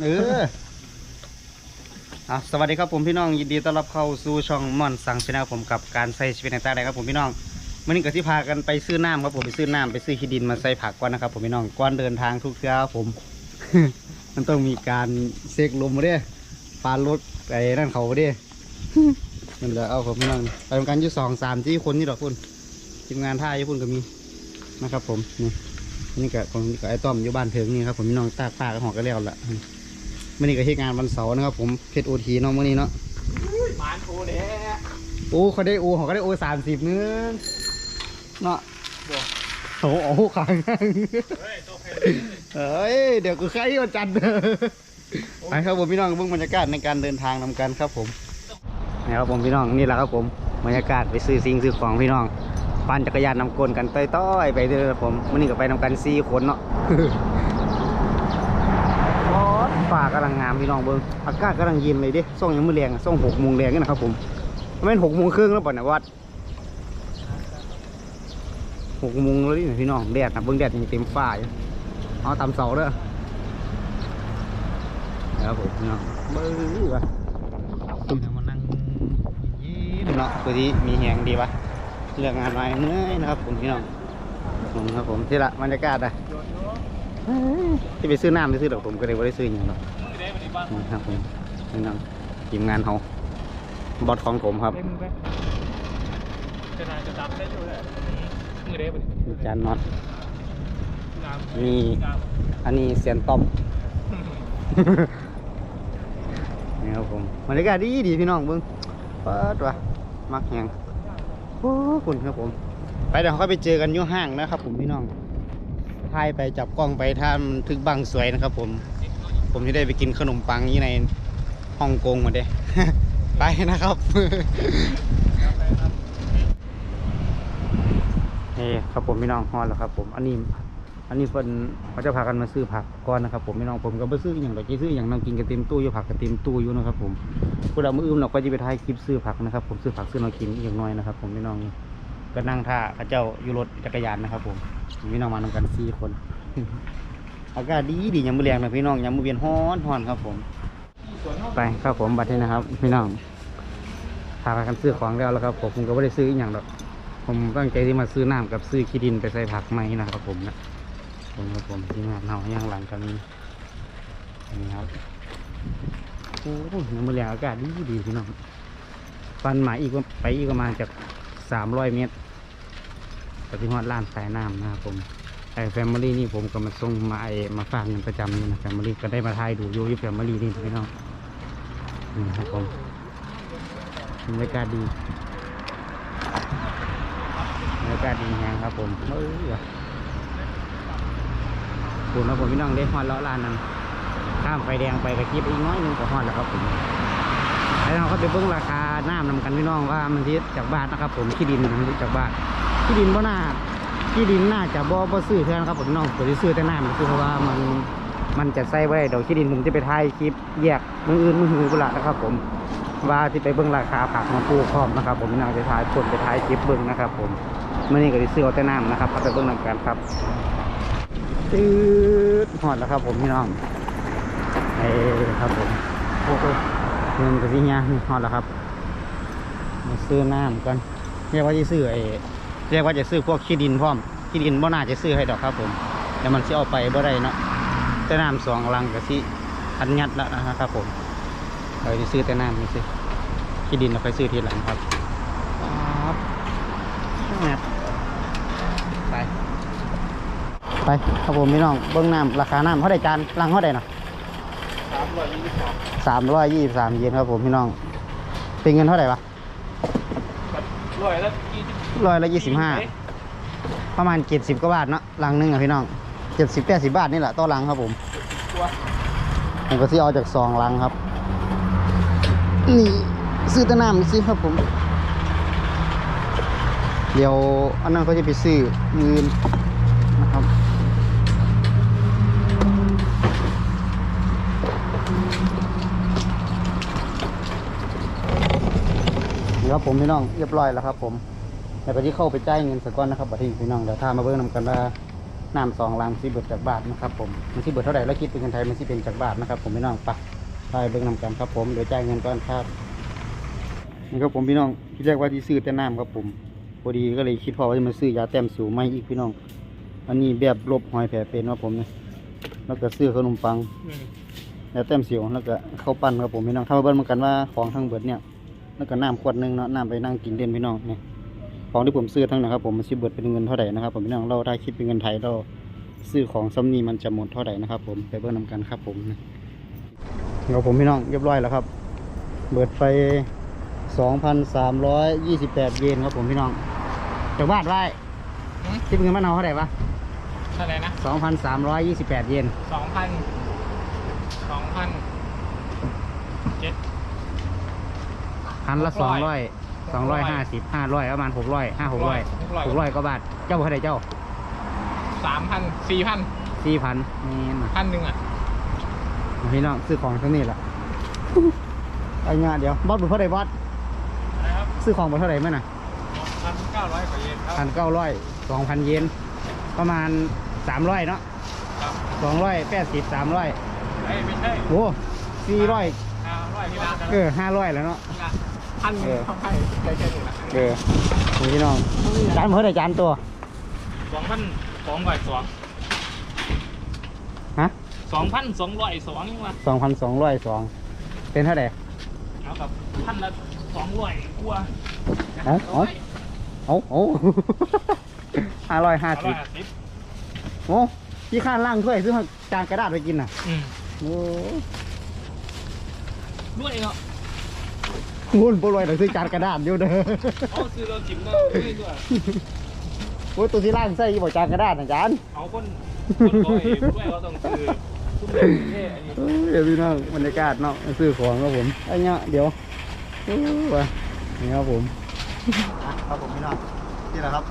เอออะสวัสดีครับผมพี่น้องยินดีต้อนรับเข้าสู่ช่องม่อนสังชนะผมกับการใส่ชีวิตในใต้ใดครับผมพี่น้องวันนี้ก็ที่พากันไปซื้อน้ำครับผมไปซื้อน้ำไปซื้อขี้ดินมาใส่ผักก่อนนะครับผมพี่น้องก่อนเดินทางทุกเช้าผม มันต้องมีการเสกลมมาเด้ปานรถไอ้นั่นเขาเด้ มันเหลือเอาผมพี่น้องไปทำการยู่สองสามที่คนนี่ดอกคุณทีมงานท่าญี่ปุ่นก็มีนะครับ ผมนี่นี่ก็ผมนี่ก็ไอ้ต้อมอยู่บ้านเถิงนี่ครับผมพี่น้องตากปลาก็หอกก็แล้วละ มื่อนี้ก็เฮ็ดงานวันเสาร์นะครับผมเพชรโอทีเนาะมื่อนี้เนาะหมานโอเนี่ยโอ้เขาได้โอเขาก็ได้โอสามสิบเนึงเนาะโถโอ้ขังเฮ้ยเพลเอ้เดี๋ยวกูใครวันจันทร์เด้อไปครับผมพี่น้องเบิ่งบรรยากาศในการเดินทางนำกันครับผมนี่ครับผมพี่น้องนี่แหละครับผมบรรยากาศไปซื้อสิ่งซื้อของพี่น้องปั่นจักรยานนำกลนกันต้อยๆไปเด้อครับผมมื่อนี้ก็ไปนำกันสี่คนเนาะ ฟ้ากำลังงามพี่น้องเบิ่งอากาศกำลังเย็นเลยดิส่งยังมือแรงส่งหกโมงแรงนี่นะครับผมไม่เป็นหกโมงครึ่งแล้วป่ะเนี่ยวัดหกโมงแล้วนี่พี่น้องแดดนะเบิ่งแดดยังเต็มฟ้าอยู่เอาตามเสาเด้อนะครับผมพี่น้องเบิ่งว่ะตุ้มมานั่งยิ้มเนาะคือที่มีแหงดีวะเรื่องงานไว้เมื่อยนะครับผมพี่น้องผมครับผมที่ละบรรยากาศอะ ที่ไปซื้อน้ำไปซื้อดอกผมก็เลยไม่ได้ซื้ออย่างหรอกเด้นบ้านนี่ครับผมนี่น้องทีมงานเขาบอสของผมครับจะนานจะดับได้อยู่เลยมือเด้ไปจานน็อตนี่อันนี้เสียนต้อมนี่ครับผมบรรยากาศดีดีพี่น้องเบิ้งเปิดว่ะมักแหงโอ้คุณครับผม ไปเดี๋ยวเขาไปเจอกันยุ่ห้างนะครับผมพี่น้อง ถ่ายไปจับกล้องไปท่ามนทึกบังสวยนะครับ ผม ผมจะได้ไปกินขนมปังยี่ในฮ่องกงมาเด้ ไปนะครับนี่ครับผมพี่น้องฮอดแล้วครับ ผมอันนี้อันนี้เพิ่นเขาจะพากันมาซื้อผักก่อนนะครับ ผมพี่น้องผมก็ไปซื้ออย่างไรจะซื้ออย่างน้องกินกันเต็มตู้อยู่ผักกันเต็มตู้อยู่นะครับ ผมพวกเราเมื่ออื่นเราก็จะไปถ่ายคลิปซื้อผักนะครับ ผมซื้อผักซื้อน้องกินอีกน้อยนะครับ ผมพี่น้อง ก็นั่งท่าเข้าเจ้าอยู่รถจักรยานนะครับ ผมพี่น้องมานำกันสี่คน อากาศดีดียามมือแรงนะพี่น้องยามมือเวียนฮ้อนฮ้อนครับ ผม ไปครับผมบัดนี้นะครับ พี่น้องพากันซื้อของแล้วแล้วครับ ผมผมก็ไม่ได้ซื้ออย่างหรอกผมตั้งใจที่มาซื้อน้ำกับซื้อขี้ดินไปใส่ผักไหมนะครับ ผมนะผมครับผมที่งานเฮาย่างหลังกันนี้นี่ครับโอ้ยยามมือแรงอากาศดีดีพี่น้องฟันหมาอีกไปอีกประมาณจาก สามร้อยเมตรปที่ฮอดล้านสายน้ำนะครับผมไอ้แฟมิลี่นี่ผมก็มาส่งมาไอ้มาฝากเงินประจำนี่นะแฟมิลี่ก็ได้มาถ่ายดูอยู่ที่แฟมิลี่นี่พี่น้องนี่ครับผมบรรยากาศดีบรรยากาศดีแฮงครับผมเอ้ยว่ะคุณนะผมพี่น้องได้ฮอดเลาะลานนั้นข้ามไฟแดงไปกระคิบอีกน้อยนึงก็ฮอดแล้วครับผม แล้วเราก็ไปเบิ่งราคาน้ำนำกันพี่น้องว่ามันที่จากบ้านนะครับ ผมที่ดินมันที่จากบ้านที่ดินบ่น่าที่ดินน่าจะบ่บ่ซื้อเท่านั้นครับผมน้องผมจะซื้อแต่น้ำคือเพราะว่ามันมันจะใส่ไว้เดี๋ยวที่ดินผมจะไปถ่ายคลิปแยกมืออื่นมือหือกุละนะครับ ผมว่าที่ไปเบิ่งราคาผักมาปูพร้อมนะครับ ผมพี่น้องจะถ่ายผลไปถ่ายคลิปเบิ่งนะครับ ผมเมื่อนี้ก็จะซื้อแต่น้ำนะครับเอาไปเบิ่งนำกันครับตืดหอดแล้วครับ ผมพี่น้องเอ้ครับผมโอ้โห เงินกับพี่ยานี่หอดแล้วครับมาซื้อน้ำกันเรียกว่าจะซื้อไอ้เรียกว่าจะซื้อพวกขี้ดินพร้อมขี้ดินบ่น่าจะซื้อให้ดอกครับผมแต่มันสิเอาไปบ่ได้เนาะแต่น้ำสองลังก็สิอันยัดแล้วนะครับผมเราจะซื้อแต่น้ำนี่สิขี้ดินเราไปซื้อทีหลังครับครับแมปไปไปครับผมพี่น้องเบิ้งน้ำราคาน้ำเท่าไดจานลังเท่าไดเนาะ สามร้อยยี่สิบสามเยนครับผมพี่น้อง เป็นเงินเท่าไหร่วะร้อยละยี่สิบร้อยละยี่สิบห้าประมาณเจ็ดสิบกว่าบาทเนาะลังหนึงอะพี่น้องเจ็ดสิบแปดสิบาทนี่แหละต่อลังครับผมผมก็ซื้อเอาจากซองลังครับ นี่ซื้อตะน้ำซื้อครับผม เดี๋ยวอันนั้นก็จะไปซื้อมืนนะครับ นี่ ครับผมพี่น้องเรียบร้อยแล้วครับ ผมแล้วก็ที่เข้าไปจ่ายเงินสก้อนนะครับบัดนี้พี่น้องเดี๋ยวถ้ามาเบิ่งนำกันว่าน้ำสองลังสิเบิดจากบาทนะครับผมมันสิเบิดเท่าไหร่แล้วคิดเป็นเงินไทยมันสิเป็นจากบาทนะครับ ผมพี่น้องไปไปเบิ่งนำกันครับ ผมเดี๋ยวจ่ายเงินก่อนครับนี่ครับผมพี่น้องที่แรกว่าที่ซื้อแต่น้ำครับผมพอดีก็เลยคิดพอว่าจะมาซื้อยาแต้มสูงไม่อีกพี่น้อง อันนี้แบบลบหอยแผลเป็นครับผมเนี่ยแล้วก็ซื้อขนมปังอืมแล้วแต้มสิวแล้วก็ข้าวปั้นครับผมพี่น้องถ้ามาเบิ้ลเหมือนกันว่าของทั้งเบิดเนี่ย แล้วก็น้ำขวดหนึงเนาะน้ำไปนั่งกินเล่นพี่น้องเนี่ยของที่ผมซื้อทั้งนะครับผมมันสิเบิดเป็นเงินเท่าไหร่นะครับผมพี่น้องเราถ้าคิดเป็นเงินไทยเราซื้อของซ้ำนี้มันจะหมดเท่าไหร่นะครับ ผมไปเบิ้ลนำกันครับผมนะเราผมพี่น้องเรียบร้อยแล้วครับ เบิดไป2,328 เยนครับผมพี่น้องจากบ้านไว้คิดเป็นเงินมะนาวเท่าไหร่ปะเท่าไหร่นะ 2,328 เยนสอง พันสองพันเจ็ดพันละหสกอร้งอยร้อยสองร้อยห้าสิบห้าร้อยประมาณหกร้อยห้าหกร้อยหกร้อยหกร้อยก็บาท เจ้าเท่าไหร่เจ้าสามพันสี่พันสี่พันนี่นะพันหนึ่งอะพี่น้องซื้อของเท่านี้แหละไอ้เงี้ยเดี๋ยวบอสบุญเท่าไหร่บอสนะครับซื้อของบุญเท่าไหร่เมื่อน่ะพันเก้าร้อยกว่าเยนครับพันเก้าร้อยสองพันเยนประมาณสามร้อยเนาะครับสองร้อยแปดสิบสามร้อยเอ้ยไม่ใช่โอ้สี่ร้อยห้าร้อยที่ร้านกันเออห้าร้อยแล้วเนาะ พันหนึ่งเออทำให้ได้แค่นี้ละเออนี่พี่น้องจานเท่าไหร่จานตัวสองพันสองร้อยสองฮะสองพันสองร้อยสองนี่วะสองพันสองร้อยสองเป็นเท่าไหร่เอากับพันละสองร้อยกว่าเอ้าเอ้าเอาเอาห้าร้อยห้าห้าร้สิอบยห้าสิบโอ้ที่ข้างล่างถ้วยซื้อจานกระดาษไปกินน่ะ อืมโอ้ด้วยเนาะ หุ่นปลอยแต่ซื้อจานกระดาษอยู่เด้อเอาซื้อเราจิ้มเนาะด้วยด้วยโอ้ยตัวที่ล่างใส่บ่จานกระดาษนะจานเอาคนคนบ่อยด้วยเขาต้องซื้อเดี๋ยวพี่น้องบรรยากาศเนาะซื้อของครับผมไอ้เนี้ยเดี๋ยวว่ะนี่ครับผมครับผมพี่น้องนี่แหละครับ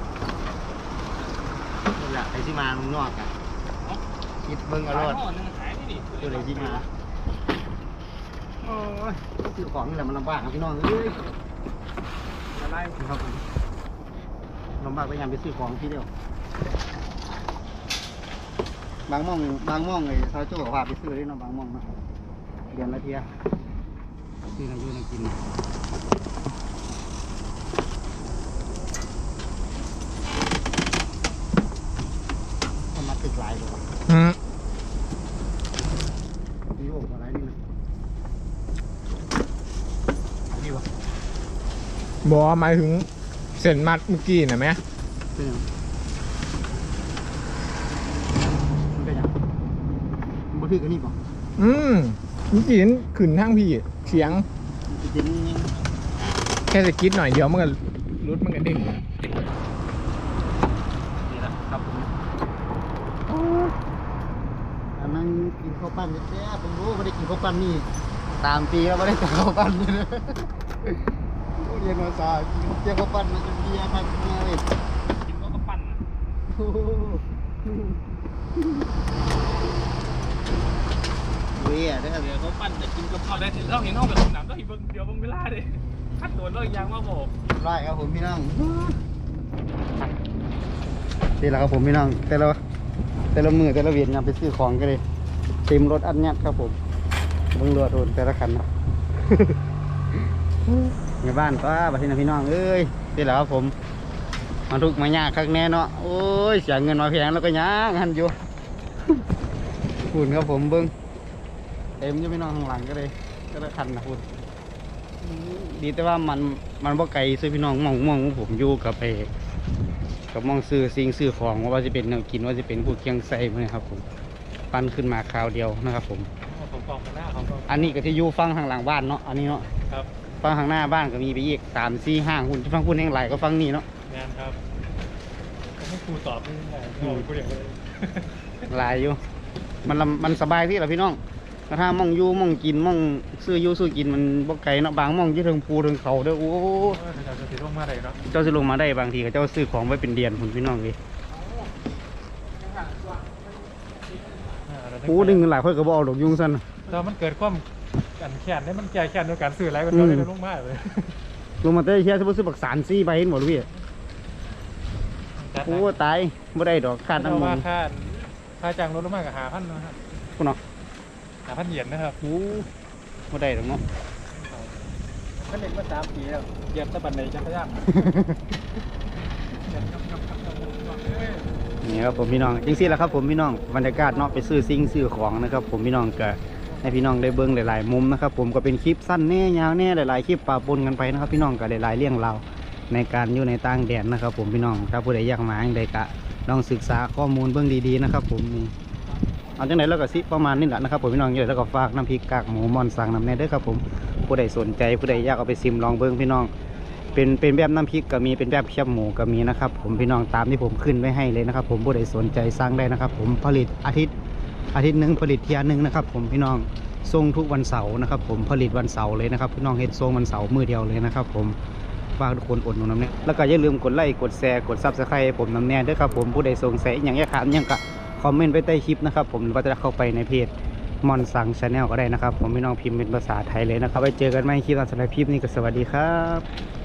นี่แหละไอ้ที่มาข้างนอกอะคิดเบิ้งอารถขายห่อหนึ่งขายที่นี่ตัวเลยที่มา โอ้ยซื้อของนี่แหละมันลำบากครับพี่น้องเอ้ยอะไรครับผมลำบากพยายามไปซื้อของที่เดียว บางม่องบางม่องไอ้ซาโจ้พาไปซื้อได้เนาะบางม่องเนาะเดือนละเทียซื้อน้ำยูน้ำกินคนมาตึกหลายเลยอืมโอ่งอะไรนี่นะอันนี้วะ บอกหมายถึงเส้นมัดเมื่อกี้นะไหมเป็นยังมันเป็นยังมันบ่ถือกันนี่ป่ะอืมเมื่อกี้เห็นขึ้นทางพี่เสียงมันจะนี่แค่สะกิดหน่อยเดียวมันก็รุดมันก็เด้งนี่แหละครับผมอันนั้นกินข้าวปั้นแซ่บๆผมรู้ไม่ได้กินข้าวปั้นนี่ตามปีแล้วไม่ได้กินข้าวปั้นนี่เลย เรียนภาษาเจ้าข้าวปั้นมันจะเบียร์ครับเนี่ยกินก็กระปั้นโอ้โหเวียเด้อเดี๋ยวเขาปั้นแต่กินกับข้าได้ถึงเราเห็นห้องกับหนามต้องเบิ่งเดี๋ยวเบิ่งเวลาเลยคัดตัวเรายางมาบอกไล่ครับผมพี่น้องนี่แหละครับผมพี่น้องแต่ละแต่ละมือแต่ละเวียนยามไปซื้อของกันเลยเต็มรถอันเนี้ยครับผมเบิ่งรถโดนแต่ละคันนะ ในบ้านก็บัดนี้นะพี่น้องเอ้ยนี่แหละครับผมมาทุกข์มายากคักแน่เนาะโอ้ยเสียเงินมาแพงแล้วก็ยากหันอยู่คุณครับผมเบิ้งเต็มอยู่พี่น้องข้างหลังก็เลยแต่ละคันนะคุณดีแต่ว่ามันมันบ่ไกลซื้อพี่น้องหมองหมองผมอยู่กับไปกับหมองซื้อสิ่งซื้อของว่าจะเป็นแนวกินว่าจะเป็นพวกเคียงไส้พวกนี้ครับผมปั้นขึ้นมาคราวเดียวนะครับผมผมบอกกันหน้าเขาก็อันนี้ก็ที่อยู่ฟังทางหลังบ้านเนาะอันนี้เนาะครับ ฟังข้างหน้าบ้านก็มีไปอีกสามสี่ห้าหุ่นฟังพุ่นแห่งไหลก็ฟังนี่เนาะงานครับผมให้ครูตอบไม่ได้ไม่บอกครูเดียวเลยหลายอยู่ มันลำมันสบายที่ละพี่น้องแต่ถ้ามองอยู่มองกินมองซื้ออยู่ซื้อกินมันบ่ไกลเนาะบางมองอยี่เทิงภูเทิงเขาเด้อโอ้เราจะติดลงมาเลยเนาะเจ้าสิลงมาได้บางทีก็เจ้าซื้อของไว้เป็นเดือนคุณพี่น้องเลยปูดึงเงินหลายค่อยก็บเอาดอกยุงสั้นแต่มันเกิดความ กันแค้นเนี่ยมันแก่แค้นด้วยการซื้ออะไรก็เท่าได้ลงมาเลยลงมาเต้เชียซื้อซื้อบักสารซี่ใบเห็นหมดเลยพี่กโอ้ตายบ่ได้ดอกขาดน้ำน้ำมัมันนค่าค่าจ้างรถลงมากกับหาพันนะครับคุณเนาะหาพันเหรียญนะครับโอ้บ่ได้ดอกเนาะก็เล่นมาสามปีแล้วเหยียบตะบันไดจักรยานนี่ครับผมพี่น้องจริงๆแล้วครับผมพี่น้องบรรยากาศเนาะไปซื้อซิ่งซื้อของนะครับ ผมพี่น้องก็ ให้พี่น้องได้เบิ่งหลาย ๆ มุมนะครับ ผมก็เป็นคลิปสั้นแน่ยาวแน่หลาย ๆ คลิปปะปนกันไปนะครับ พี่น้องก็หลายๆเรื่องราวในการอยู่ในต่างแดนนะครับ ผมพี่น้องถ้าผู้ใดอยากมาอย่างใดก็ลองศึกษาข้อมูลเบื้องดีๆนะครับผมนี่เอาจังไหนแล้วก็สิประมาณนี้แหละนะครับผมพี่น้องอยู่แล้วก็ฝากน้ำพริกกากหมูมอนสั่งน้ำแน่เด้อครับผมผู้ใดสนใจผู้ใดอยากเอาไปซิมลองเบิ่งพี่น้อง เป็นเป็นแบบน้ำพริกก็มีเป็นแบบเคี่ยวหมูก็มีนะครับผมพี่น้องตามที่ผมขึ้นไว้ให้เลยนะครับ ผมผู้ใดสนใจสั่งได้นะครับ ผมผลิตอาทิตย์ อาทิตย์หนึ่งผลิตเทียหนึ่งนะครับ ผมพี่น้องส่งทุกวันเสาร์นะครับ ผมผลิตวันเสาร์เลยนะครับพี่น้องเฮ็ดส่งวันเสาร์มือเดียวเลยนะครับ ผมฝากทุกคนอดหนุนน้ำเนี่ยแล้วก็อย่าลืมกดไลค์กดแชร์กดซับสไครต์ผมน้ำแน่ด้วยครับผมผู้ใดสงสัยอย่างอยากถามย่างก็คอมเมนต์ไว้ใต้คลิปนะครับผมหรือว่าจะเข้าไปในเพจมอนสังชาแนลก็ได้นะครับ ผมพี่น้องพิมพ์เป็นภาษาไทยเลยนะครับไว้เจอกันใหม่คลิปตอนสำหรับคลิปนี้ก็สวัสดีครับ